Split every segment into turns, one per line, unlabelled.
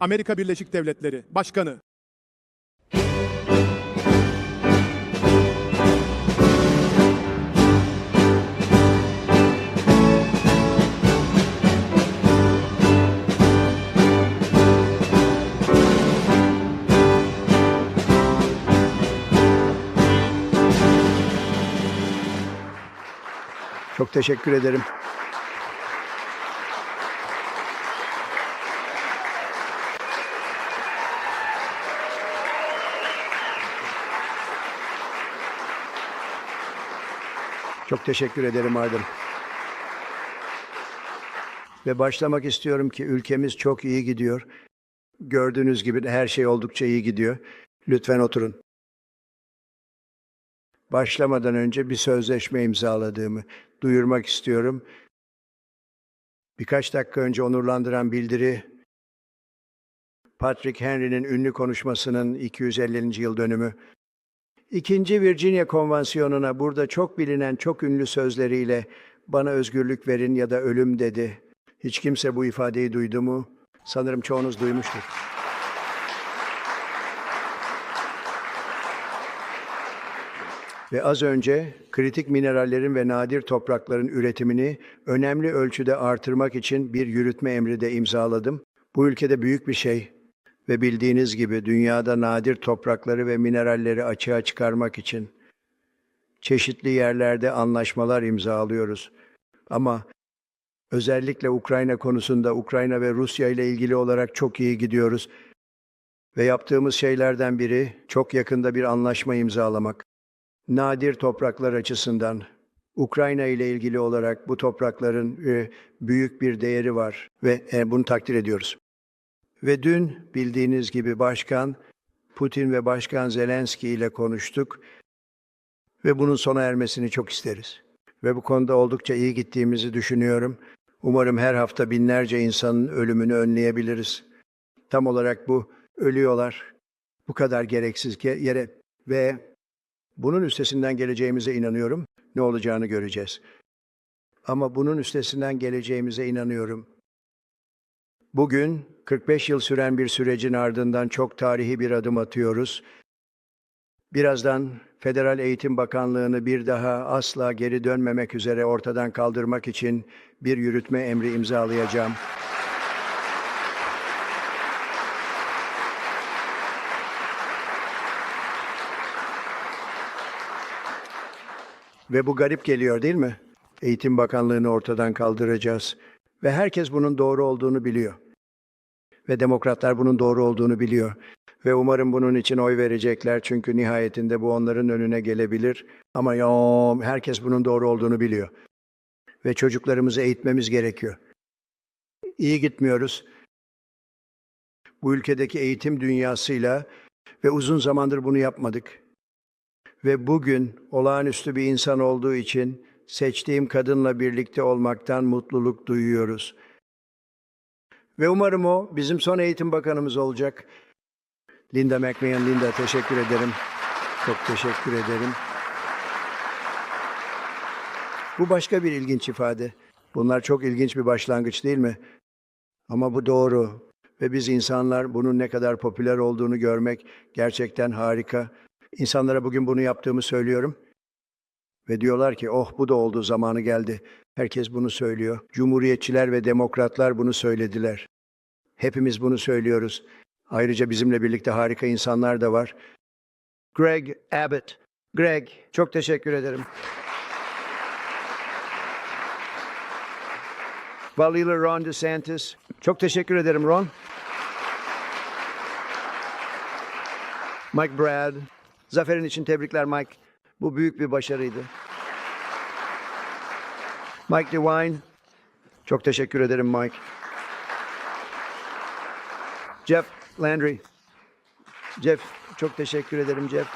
Amerika Birleşik Devletleri Başkanı.
Çok teşekkür ederim. Çok teşekkür ederim Aydın. Ve başlamak istiyorum ki ülkemiz çok iyi gidiyor. Gördüğünüz gibi her şey oldukça iyi gidiyor. Lütfen oturun. Başlamadan önce bir sözleşme imzaladığımı duyurmak istiyorum. Birkaç dakika önce onurlandıran bildiri Patrick Henry'nin ünlü konuşmasının 250. yıl dönümü. İkinci Virginia Konvansiyonu'na burada çok bilinen, çok ünlü sözleriyle bana özgürlük verin ya da ölüm dedi. Hiç kimse bu ifadeyi duydu mu? Sanırım çoğunuz duymuştur. Ve az önce kritik minerallerin ve nadir toprakların üretimini önemli ölçüde artırmak için bir yürütme emri de imzaladım. Bu ülkede büyük bir şey ve bildiğiniz gibi dünyada nadir toprakları ve mineralleri açığa çıkarmak için çeşitli yerlerde anlaşmalar imzalıyoruz. Ama özellikle Ukrayna konusunda Ukrayna ve Rusya ile ilgili olarak çok iyi gidiyoruz. Ve yaptığımız şeylerden biri çok yakında bir anlaşma imzalamak nadir topraklar açısından Ukrayna ile ilgili olarak bu toprakların e, büyük bir değeri var ve e, bunu takdir ediyoruz. Ve dün bildiğiniz gibi Başkan Putin ve Başkan Zelenski ile konuştuk ve bunun sona ermesini çok isteriz. Ve bu konuda oldukça iyi gittiğimizi düşünüyorum. Umarım her hafta binlerce insanın ölümünü önleyebiliriz. Tam olarak bu ölüyorlar. Bu kadar gereksiz ge- yere ve bunun üstesinden geleceğimize inanıyorum. Ne olacağını göreceğiz. Ama bunun üstesinden geleceğimize inanıyorum. Bugün 45 yıl süren bir sürecin ardından çok tarihi bir adım atıyoruz. Birazdan Federal Eğitim Bakanlığı'nı bir daha asla geri dönmemek üzere ortadan kaldırmak için bir yürütme emri imzalayacağım. Ve bu garip geliyor değil mi? Eğitim Bakanlığı'nı ortadan kaldıracağız. Ve herkes bunun doğru olduğunu biliyor. Ve demokratlar bunun doğru olduğunu biliyor. Ve umarım bunun için oy verecekler çünkü nihayetinde bu onların önüne gelebilir. Ama ya herkes bunun doğru olduğunu biliyor. Ve çocuklarımızı eğitmemiz gerekiyor. İyi gitmiyoruz. Bu ülkedeki eğitim dünyasıyla ve uzun zamandır bunu yapmadık ve bugün olağanüstü bir insan olduğu için seçtiğim kadınla birlikte olmaktan mutluluk duyuyoruz. Ve umarım o bizim son eğitim bakanımız olacak. Linda McMahon, Linda teşekkür ederim. Çok teşekkür ederim. Bu başka bir ilginç ifade. Bunlar çok ilginç bir başlangıç değil mi? Ama bu doğru. Ve biz insanlar bunun ne kadar popüler olduğunu görmek gerçekten harika. İnsanlara bugün bunu yaptığımı söylüyorum. Ve diyorlar ki oh bu da oldu zamanı geldi. Herkes bunu söylüyor. Cumhuriyetçiler ve demokratlar bunu söylediler. Hepimiz bunu söylüyoruz. Ayrıca bizimle birlikte harika insanlar da var. Greg Abbott. Greg, çok teşekkür ederim. Valila Ron DeSantis. Çok teşekkür ederim Ron. Mike Brad. Zaferin için tebrikler Mike. Bu büyük bir başarıydı. Mike DeWine. Çok teşekkür ederim Mike. Jeff Landry. Jeff, çok teşekkür ederim Jeff.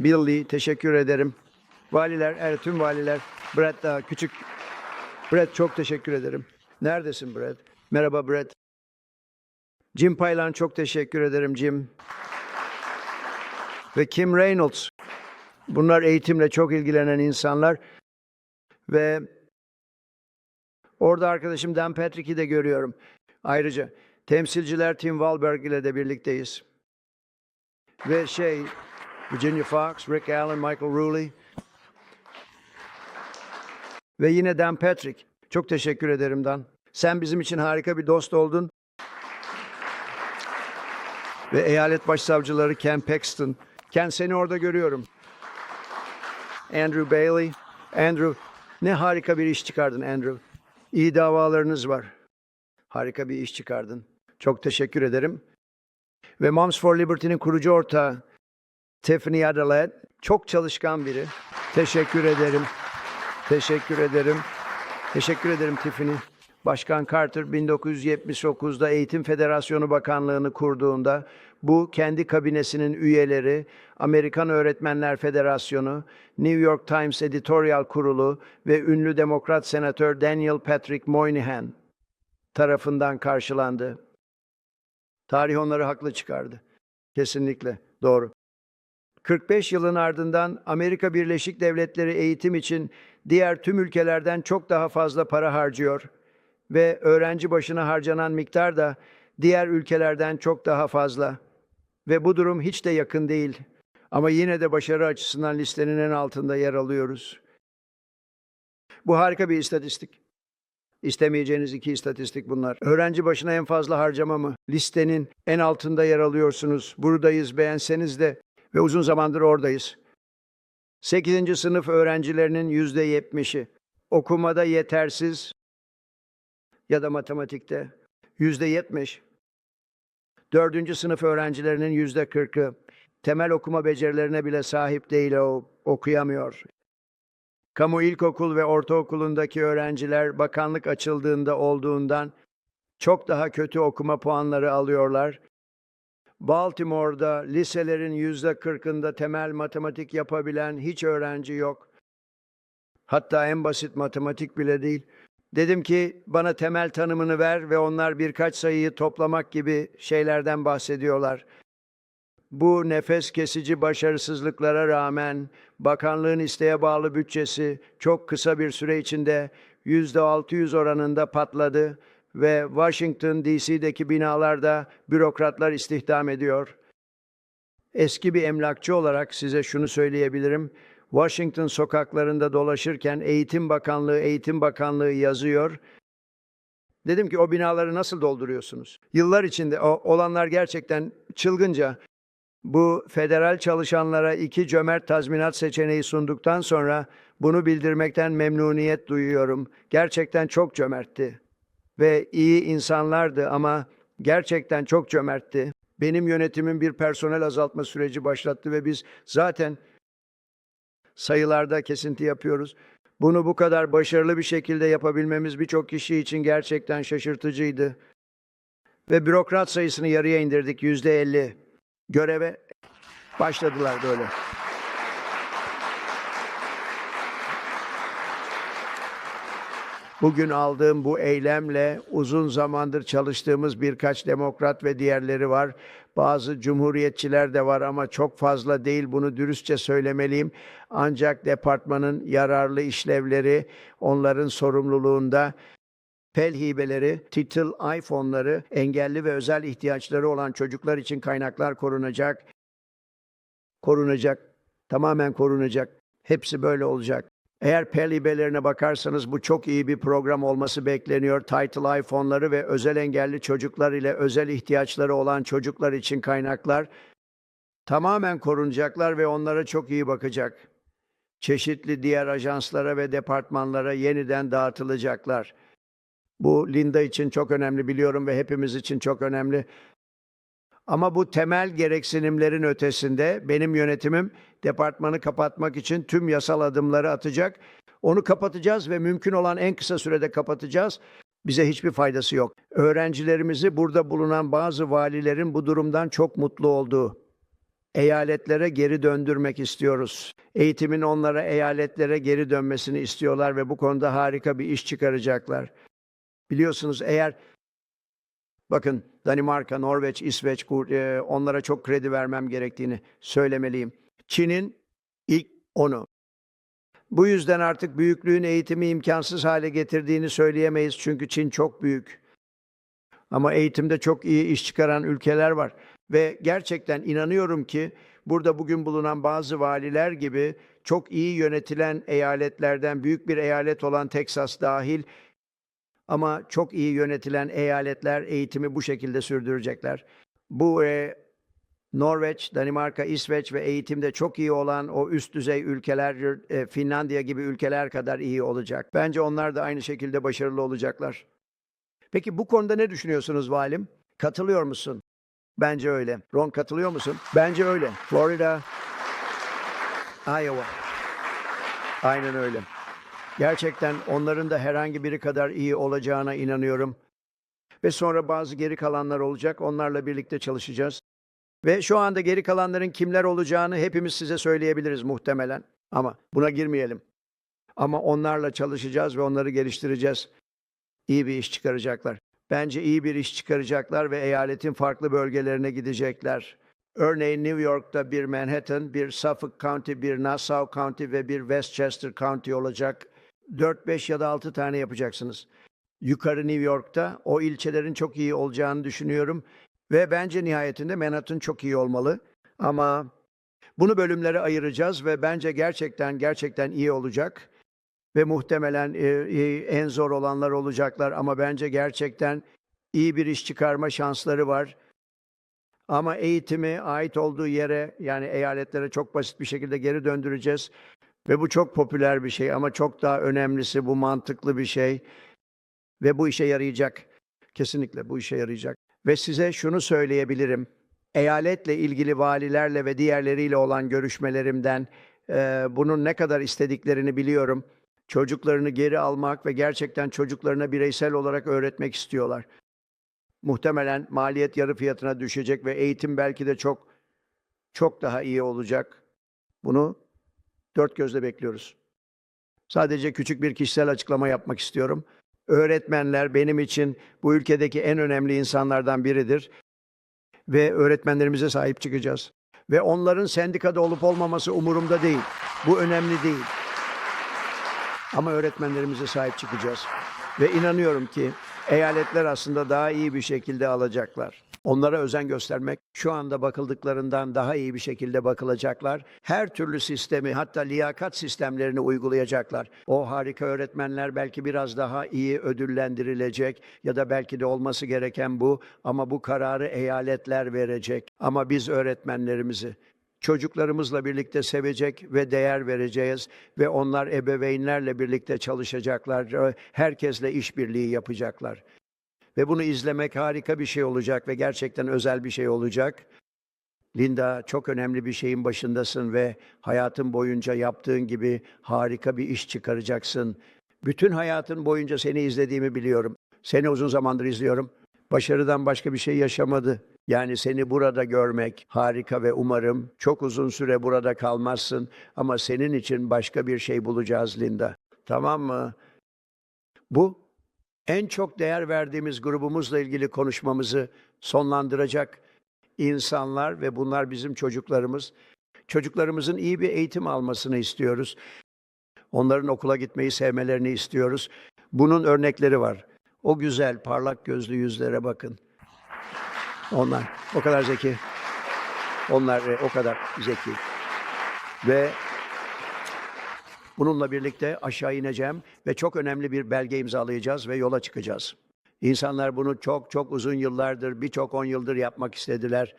Bill Lee, teşekkür ederim. Valiler, evet tüm valiler. Brett daha küçük. Brett çok teşekkür ederim. Neredesin Brett? Merhaba Brett. Jim Paylan çok teşekkür ederim Jim ve Kim Reynolds. Bunlar eğitimle çok ilgilenen insanlar ve orada arkadaşım Dan Patrick'i de görüyorum. Ayrıca Temsilciler Tim Wahlberg ile de birlikteyiz. Ve şey, Virginia Fox, Rick Allen, Michael Ruley. Ve yine Dan Patrick. Çok teşekkür ederim Dan. Sen bizim için harika bir dost oldun. Ve eyalet başsavcıları Ken Paxton. Ken seni orada görüyorum. Andrew Bailey. Andrew, ne harika bir iş çıkardın Andrew. İyi davalarınız var. Harika bir iş çıkardın. Çok teşekkür ederim. Ve Moms for Liberty'nin kurucu ortağı Tiffany Adelaide. Çok çalışkan biri. Teşekkür ederim. Teşekkür ederim. Teşekkür ederim Tiffany. Başkan Carter 1979'da Eğitim Federasyonu Bakanlığı'nı kurduğunda bu kendi kabinesinin üyeleri, Amerikan Öğretmenler Federasyonu, New York Times Editorial Kurulu ve ünlü demokrat senatör Daniel Patrick Moynihan tarafından karşılandı. Tarih onları haklı çıkardı. Kesinlikle doğru. 45 yılın ardından Amerika Birleşik Devletleri eğitim için diğer tüm ülkelerden çok daha fazla para harcıyor ve öğrenci başına harcanan miktar da diğer ülkelerden çok daha fazla. Ve bu durum hiç de yakın değil. Ama yine de başarı açısından listenin en altında yer alıyoruz. Bu harika bir istatistik. İstemeyeceğiniz iki istatistik bunlar. Öğrenci başına en fazla harcama mı? Listenin en altında yer alıyorsunuz. Buradayız beğenseniz de ve uzun zamandır oradayız. 8. sınıf öğrencilerinin yüzde yetmişi okumada yetersiz ya da matematikte yüzde yetmiş. Dördüncü sınıf öğrencilerinin yüzde kırkı temel okuma becerilerine bile sahip değil o okuyamıyor. Kamu ilkokul ve ortaokulundaki öğrenciler bakanlık açıldığında olduğundan çok daha kötü okuma puanları alıyorlar. Baltimore'da liselerin yüzde kırkında temel matematik yapabilen hiç öğrenci yok. Hatta en basit matematik bile değil. Dedim ki bana temel tanımını ver ve onlar birkaç sayıyı toplamak gibi şeylerden bahsediyorlar. Bu nefes kesici başarısızlıklara rağmen bakanlığın isteğe bağlı bütçesi çok kısa bir süre içinde %600 oranında patladı ve Washington DC'deki binalarda bürokratlar istihdam ediyor. Eski bir emlakçı olarak size şunu söyleyebilirim. Washington sokaklarında dolaşırken Eğitim Bakanlığı, Eğitim Bakanlığı yazıyor. Dedim ki o binaları nasıl dolduruyorsunuz? Yıllar içinde o olanlar gerçekten çılgınca. Bu federal çalışanlara iki cömert tazminat seçeneği sunduktan sonra bunu bildirmekten memnuniyet duyuyorum. Gerçekten çok cömertti ve iyi insanlardı ama gerçekten çok cömertti. Benim yönetimim bir personel azaltma süreci başlattı ve biz zaten sayılarda kesinti yapıyoruz. Bunu bu kadar başarılı bir şekilde yapabilmemiz birçok kişi için gerçekten şaşırtıcıydı. Ve bürokrat sayısını yarıya indirdik yüzde elli. Göreve başladılar böyle. Bugün aldığım bu eylemle uzun zamandır çalıştığımız birkaç demokrat ve diğerleri var. Bazı cumhuriyetçiler de var ama çok fazla değil bunu dürüstçe söylemeliyim. Ancak departmanın yararlı işlevleri onların sorumluluğunda. Pel hibeleri, title ay fonları, engelli ve özel ihtiyaçları olan çocuklar için kaynaklar korunacak. Korunacak. Tamamen korunacak. Hepsi böyle olacak. Eğer Pell hibelerine bakarsanız bu çok iyi bir program olması bekleniyor. Title I fonları ve özel engelli çocuklar ile özel ihtiyaçları olan çocuklar için kaynaklar tamamen korunacaklar ve onlara çok iyi bakacak. Çeşitli diğer ajanslara ve departmanlara yeniden dağıtılacaklar. Bu Linda için çok önemli biliyorum ve hepimiz için çok önemli. Ama bu temel gereksinimlerin ötesinde benim yönetimim departmanı kapatmak için tüm yasal adımları atacak. Onu kapatacağız ve mümkün olan en kısa sürede kapatacağız. Bize hiçbir faydası yok. Öğrencilerimizi burada bulunan bazı valilerin bu durumdan çok mutlu olduğu eyaletlere geri döndürmek istiyoruz. Eğitimin onlara eyaletlere geri dönmesini istiyorlar ve bu konuda harika bir iş çıkaracaklar. Biliyorsunuz eğer Bakın Danimarka, Norveç, İsveç e, onlara çok kredi vermem gerektiğini söylemeliyim. Çin'in ilk onu. Bu yüzden artık büyüklüğün eğitimi imkansız hale getirdiğini söyleyemeyiz çünkü Çin çok büyük. Ama eğitimde çok iyi iş çıkaran ülkeler var. Ve gerçekten inanıyorum ki burada bugün bulunan bazı valiler gibi çok iyi yönetilen eyaletlerden büyük bir eyalet olan Teksas dahil ama çok iyi yönetilen eyaletler eğitimi bu şekilde sürdürecekler. Bu e, Norveç, Danimarka, İsveç ve eğitimde çok iyi olan o üst düzey ülkeler, e, Finlandiya gibi ülkeler kadar iyi olacak. Bence onlar da aynı şekilde başarılı olacaklar. Peki bu konuda ne düşünüyorsunuz valim? Katılıyor musun? Bence öyle. Ron katılıyor musun? Bence öyle. Florida, Iowa. Aynen öyle. Gerçekten onların da herhangi biri kadar iyi olacağına inanıyorum. Ve sonra bazı geri kalanlar olacak. Onlarla birlikte çalışacağız. Ve şu anda geri kalanların kimler olacağını hepimiz size söyleyebiliriz muhtemelen. Ama buna girmeyelim. Ama onlarla çalışacağız ve onları geliştireceğiz. İyi bir iş çıkaracaklar. Bence iyi bir iş çıkaracaklar ve eyaletin farklı bölgelerine gidecekler. Örneğin New York'ta bir Manhattan, bir Suffolk County, bir Nassau County ve bir Westchester County olacak. 4-5 ya da 6 tane yapacaksınız. Yukarı New York'ta o ilçelerin çok iyi olacağını düşünüyorum. Ve bence nihayetinde Manhattan çok iyi olmalı. Ama bunu bölümlere ayıracağız ve bence gerçekten gerçekten iyi olacak. Ve muhtemelen e, e, en zor olanlar olacaklar ama bence gerçekten iyi bir iş çıkarma şansları var. Ama eğitimi ait olduğu yere yani eyaletlere çok basit bir şekilde geri döndüreceğiz. Ve bu çok popüler bir şey ama çok daha önemlisi bu mantıklı bir şey. Ve bu işe yarayacak. Kesinlikle bu işe yarayacak. Ve size şunu söyleyebilirim. Eyaletle ilgili valilerle ve diğerleriyle olan görüşmelerimden e, bunun ne kadar istediklerini biliyorum. Çocuklarını geri almak ve gerçekten çocuklarına bireysel olarak öğretmek istiyorlar. Muhtemelen maliyet yarı fiyatına düşecek ve eğitim belki de çok çok daha iyi olacak. Bunu dört gözle bekliyoruz. Sadece küçük bir kişisel açıklama yapmak istiyorum. Öğretmenler benim için bu ülkedeki en önemli insanlardan biridir. Ve öğretmenlerimize sahip çıkacağız. Ve onların sendikada olup olmaması umurumda değil. Bu önemli değil. Ama öğretmenlerimize sahip çıkacağız. Ve inanıyorum ki eyaletler aslında daha iyi bir şekilde alacaklar. Onlara özen göstermek şu anda bakıldıklarından daha iyi bir şekilde bakılacaklar. Her türlü sistemi hatta liyakat sistemlerini uygulayacaklar. O harika öğretmenler belki biraz daha iyi ödüllendirilecek ya da belki de olması gereken bu ama bu kararı eyaletler verecek. Ama biz öğretmenlerimizi çocuklarımızla birlikte sevecek ve değer vereceğiz ve onlar ebeveynlerle birlikte çalışacaklar. Herkesle işbirliği yapacaklar. Ve bunu izlemek harika bir şey olacak ve gerçekten özel bir şey olacak. Linda çok önemli bir şeyin başındasın ve hayatın boyunca yaptığın gibi harika bir iş çıkaracaksın. Bütün hayatın boyunca seni izlediğimi biliyorum. Seni uzun zamandır izliyorum. Başarıdan başka bir şey yaşamadı. Yani seni burada görmek harika ve umarım çok uzun süre burada kalmazsın ama senin için başka bir şey bulacağız Linda. Tamam mı? Bu en çok değer verdiğimiz grubumuzla ilgili konuşmamızı sonlandıracak insanlar ve bunlar bizim çocuklarımız. Çocuklarımızın iyi bir eğitim almasını istiyoruz. Onların okula gitmeyi sevmelerini istiyoruz. Bunun örnekleri var. O güzel, parlak gözlü yüzlere bakın. Onlar o kadar zeki. Onlar e, o kadar zeki. Ve bununla birlikte aşağı ineceğim ve çok önemli bir belge imzalayacağız ve yola çıkacağız. İnsanlar bunu çok çok uzun yıllardır, birçok on yıldır yapmak istediler.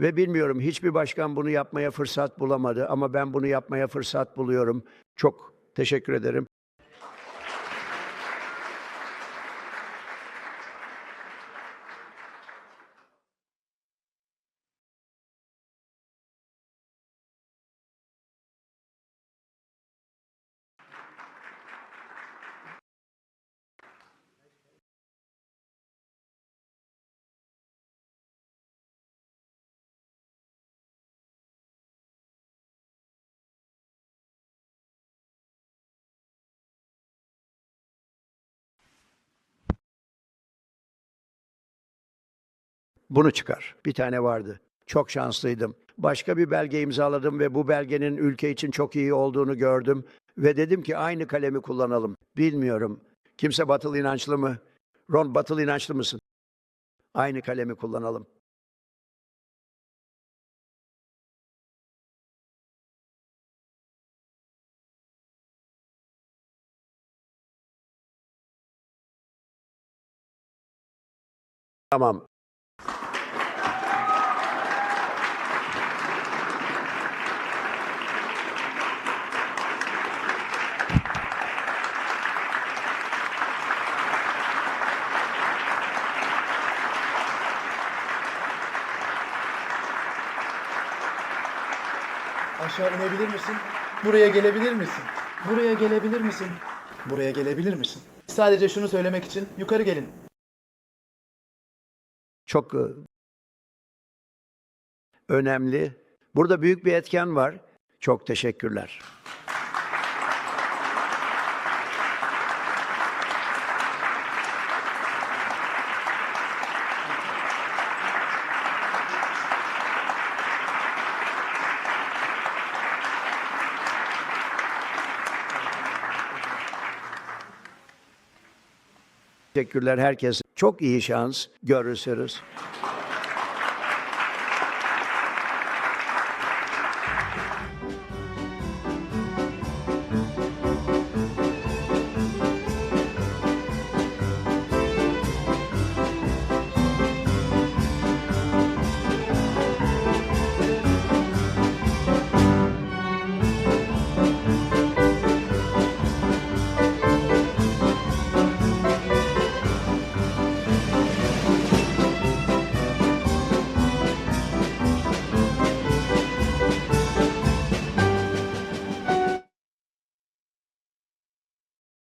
Ve bilmiyorum hiçbir başkan bunu yapmaya fırsat bulamadı ama ben bunu yapmaya fırsat buluyorum. Çok teşekkür ederim. Bunu çıkar. Bir tane vardı. Çok şanslıydım. Başka bir belge imzaladım ve bu belgenin ülke için çok iyi olduğunu gördüm. Ve dedim ki aynı kalemi kullanalım. Bilmiyorum. Kimse batıl inançlı mı? Ron batıl inançlı mısın? Aynı kalemi kullanalım. Tamam.
Aşağı inebilir misin? Buraya gelebilir misin? Buraya gelebilir misin? Buraya gelebilir misin? Sadece şunu söylemek için yukarı gelin.
Çok e, önemli. Burada büyük bir etken var. Çok teşekkürler. Teşekkürler herkes. Çok iyi şans. Görüşürüz.